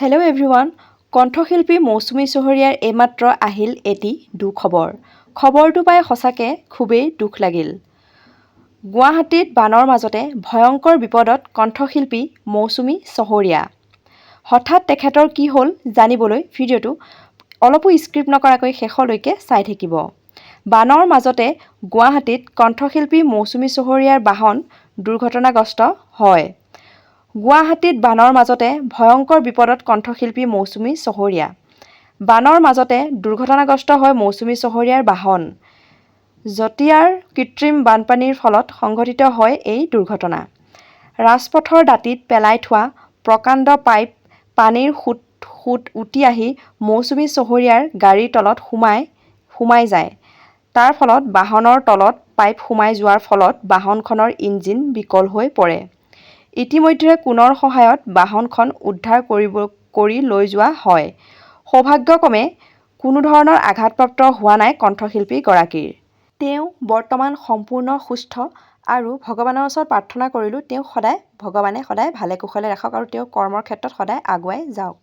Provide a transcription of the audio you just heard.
Hello everyone কণ্ঠশিল্পী মৌচুমী চহৰীয়াৰ এইমাত্ৰ আহিল এটি দুখবৰ। খবৰটো পাই সঁচাকৈ খুবেই দুখ লাগিল। গুৱাহাটীত বানৰ মাজতে ভয়ংকৰ বিপদত কণ্ঠশিল্পী মৌচুমী চহৰীয়া। হঠাৎ তেখেতৰ কি হ'ল জানিবলৈ ভিডিঅ'টো অলপো স্ক্ৰিপ্ট নকৰাকৈ শেষলৈকে চাই থাকিব। বানৰ মাজতে গুৱাহাটীত কণ্ঠশিল্পী মৌচুমী চহৰীয়াৰ বাহন দুৰ্ঘটনাগ্ৰস্ত হয়। গুৱাহাটীত বানৰ মাজতে ভয়ংকৰ বিপদত কণ্ঠশিল্পী মৌচুমী চহৰীয়া। বানৰ মাজতে দুৰ্ঘটনাগ্ৰস্ত হয় মৌচুমী চহৰীয়াৰ বাহন। জঁটিয়াৰ কৃত্ৰিম বানপানীৰ ফলত সংঘটিত হয় এই দুৰ্ঘটনা। ৰাজপথৰ দাঁতিত পেলাই থোৱা প্ৰকাণ্ড পাইপ পানীৰ সোঁত সোঁত উটি আহি মৌচুমী চহৰীয়াৰ গাড়ীৰ তলত সোমাই সোমাই যায়। তাৰ ফলত বাহনৰ তলত পাইপ সোমাই যোৱাৰ ফলত বাহনখনৰ ইঞ্জিন বিকল হৈ পৰে। ইতিমধ্যে কোনৰ সহায়ত বাহনখন উদ্ধাৰ কৰিব কৰি লৈ যোৱা হয়। সৌভাগ্যক্ৰমে কোনো ধৰণৰ আঘাতপ্ৰাপ্ত হোৱা নাই কণ্ঠশিল্পীগৰাকীৰ তেওঁ বৰ্তমান সম্পূৰ্ণ সুস্থ আৰু ভগৱানৰ ওচৰত প্ৰাৰ্থনা কৰিলোঁ তেওঁক সদায় ভগৱানে সদায় ভালে কুশলে ৰাখক আৰু তেওঁ কৰ্মৰ ক্ষেত্ৰত সদায় আগুৱাই যাওক।